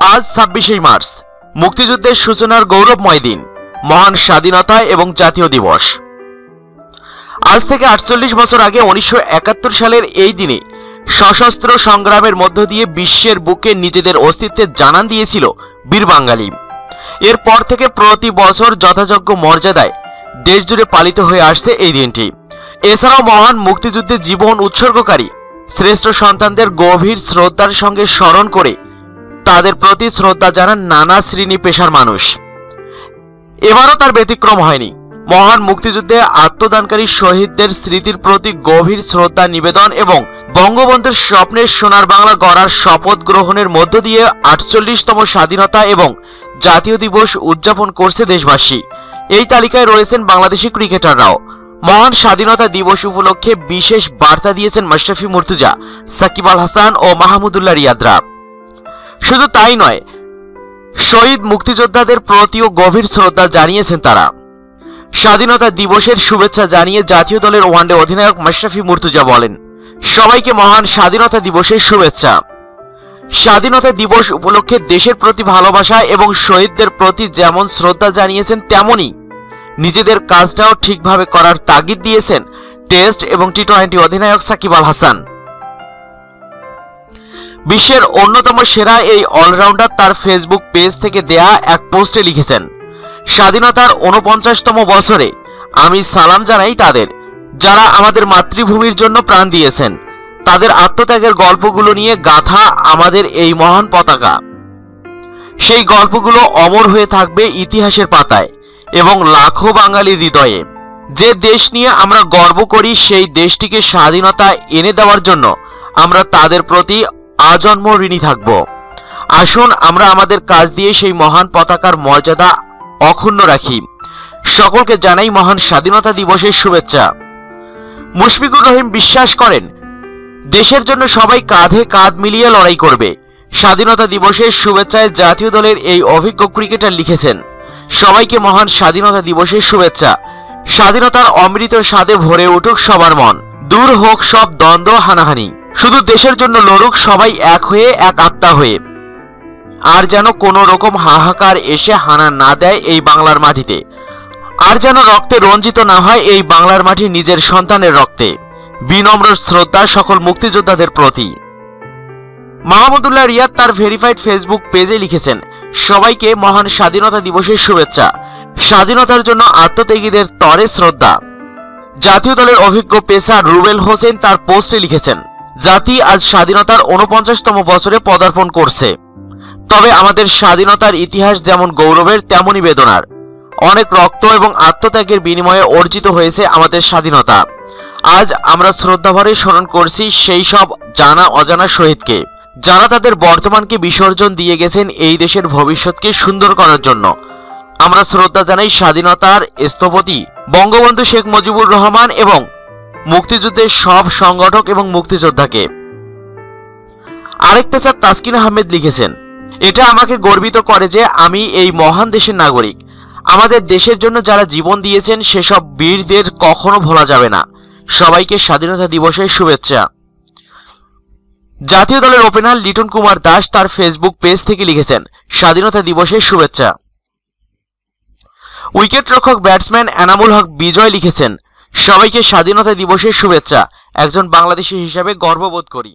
আজ ছাব্বিশে মার্চ। মুক্তিযুদ্ধের সূচনার গৌরবময় দিন, মহান স্বাধীনতা এবং জাতীয় দিবস। আজ থেকে আটচল্লিশ বছর আগে উনিশশো একাত্তর সালের এই দিনে সশস্ত্র সংগ্রামের মধ্য দিয়ে বিশ্বের বুকে নিজেদের অস্তিত্বের জানান দিয়েছিল বীর বাঙালি। এরপর থেকে প্রতি বছর যথাযোগ্য মর্যাদায় দেশজুড়ে পালিত হয়ে আসছে এই দিনটি। এছাড়াও মহান মুক্তিযুদ্ধে জীবন উৎসর্গকারী, শ্রেষ্ঠ সন্তানদের গভীর শ্রদ্ধার সঙ্গে স্মরণ করে তাদের প্রতি শ্রদ্ধা জানান নানা শ্রেণি পেশার মানুষ। এবারও তার ব্যতিক্রম হয়নি। মহান মুক্তিযুদ্ধে আত্মদানকারী শহীদদের স্মৃতির প্রতি গভীর শ্রদ্ধা নিবেদন এবং বঙ্গবন্ধুর স্বপ্নের সোনার বাংলা গড়ার শপথ গ্রহণের মধ্য দিয়ে আটচল্লিশতম স্বাধীনতা এবং জাতীয় দিবস উদযাপন করছে দেশবাসী। এই তালিকায় রয়েছেন বাংলাদেশি ক্রিকেটাররাও। মহান স্বাধীনতা দিবস উপলক্ষে বিশেষ বার্তা দিয়েছেন মাশরাফি মুর্তুজা, সাকিব আল হাসান ও মাহমুদুল্লাহ রিয়াদরা। শুধু তাই নয়, শহীদ মুক্তিযোদ্ধাদের প্রতিও গভীর শ্রদ্ধা জানিয়েছেন তারা। স্বাধীনতা দিবসের শুভেচ্ছা জানিয়ে জাতীয় দলের ওয়ানডে অধিনায়ক মাশরাফি মুর্তুজা বলেন, সবাইকে মহান স্বাধীনতা দিবসের শুভেচ্ছা। স্বাধীনতা দিবস উপলক্ষে দেশের প্রতি ভালোবাসা এবং শহীদদের প্রতি যেমন শ্রদ্ধা জানিয়েছেন তেমনি নিজেদের কাজটাও ঠিকভাবে করার তাগিদ দিয়েছেন টেস্ট এবং টি টোয়েন্টি অধিনায়ক সাকিব আল হাসান। বিশ্বের অন্যতম সেরা এই অলরাউন্ডার তার ফেসবুক পেজ থেকে দেয়া এক পোস্টে লিখেছেন, স্বাধীনতার উনপঞ্চাশতম বছরে আমি সালাম জানাই তাদের, যারা আমাদের মাতৃভূমির জন্য প্রাণ দিয়েছেন। তাদের আত্মত্যাগের গল্পগুলো নিয়ে গাথা আমাদের এই মহান পতাকা। সেই গল্পগুলো অমর হয়ে থাকবে ইতিহাসের পাতায় এবং লাখো বাঙালির হৃদয়ে। যে দেশ নিয়ে আমরা গর্ব করি, সেই দেশটিকে স্বাধীনতা এনে দেওয়ার জন্য আমরা তাদের প্রতি আজন্ম ঋণী থাকব। আসুন আমরা আমাদের কাজ দিয়ে সেই মহান পতাকার মর্যাদা অক্ষুণ্ণ রাখি। সকলকে জানাই মহান স্বাধীনতা দিবসের শুভেচ্ছা। মুশফিকুর রহিম বিশ্বাস করেন, দেশের জন্য সবাই কাঁধে কাঁধ মিলিয়ে লড়াই করবে। স্বাধীনতা দিবসের শুভেচ্ছায় জাতীয় দলের এই অভিজ্ঞ ক্রিকেটার লিখেছেন, সবাইকে মহান স্বাধীনতা দিবসের শুভেচ্ছা। স্বাধীনতার অমৃত স্বাদে ভরে উঠুক সবার মন। দূর হোক সব দ্বন্দ্ব হানাহানি। শুধু দেশের জন্য লড়ুক, সবাই এক হয়ে, এক আত্মা হয়ে। আর যেন কোনো রকম হাহাকার এসে হানা না দেয় এই বাংলার মাটিতে। আর যেন রক্তে রঞ্জিত না হয় এই বাংলার মাটি নিজের সন্তানের রক্তে। বিনম্র শ্রদ্ধা সকল মুক্তিযোদ্ধাদের প্রতি। মাহমুদুল্লাহ রিয়াদ তার ভেরিফাইড ফেসবুক পেজে লিখেছেন, সবাইকে মহান স্বাধীনতা দিবসের শুভেচ্ছা। স্বাধীনতার জন্য আত্মত্যাগীদের তরে শ্রদ্ধা। জাতীয় দলের অভিজ্ঞ পেসার রুবেল হোসেন তার পোস্টে লিখেছেন জাতি আজ স্বাধীনতার উনপঞ্চাশতম বছরে পদার্পণ করছে। তবে আমাদের স্বাধীনতার ইতিহাস যেমন গৌরবের, তেমনই বেদনার। অনেক রক্ত এবং আত্মত্যাগের বিনিময়ে অর্জিত হয়েছে আমাদের স্বাধীনতা। আজ আমরা শ্রদ্ধাভরে স্মরণ করছি সেই সব জানা অজানা শহীদকে, যারা তাদের বর্তমানকে বিসর্জন দিয়ে গেছেন এই দেশের ভবিষ্যৎকে সুন্দর করার জন্য। আমরা শ্রদ্ধা জানাই স্বাধীনতার স্থপতি বঙ্গবন্ধু শেখ মুজিবুর রহমান এবং মুক্তিযুদ্ধের সব সংগঠক এবং মুক্তিযোদ্ধাকে। আরেক পেশার তাসকিন আহমেদ লিখেছেন, এটা আমাকে গর্বিত করে যে আমি এই মহান দেশের নাগরিক। আমাদের দেশের জন্য যারা জীবন দিয়েছেন, সেসব বীরদের কখনো ভোলা যাবে না। সবাইকে স্বাধীনতা দিবসের শুভেচ্ছা। জাতীয় দলের ওপেনার লিটন কুমার দাস তার ফেসবুক পেজ থেকে লিখেছেন, স্বাধীনতা দিবসের শুভেচ্ছা। উইকেট রক্ষক ব্যাটসম্যান এনামুল হক বিজয় লিখেছেন সবাইকে স্বাধীনতা দিবসের শুভেচ্ছা। একজন বাংলাদেশি হিসাবে গর্ববোধ করি।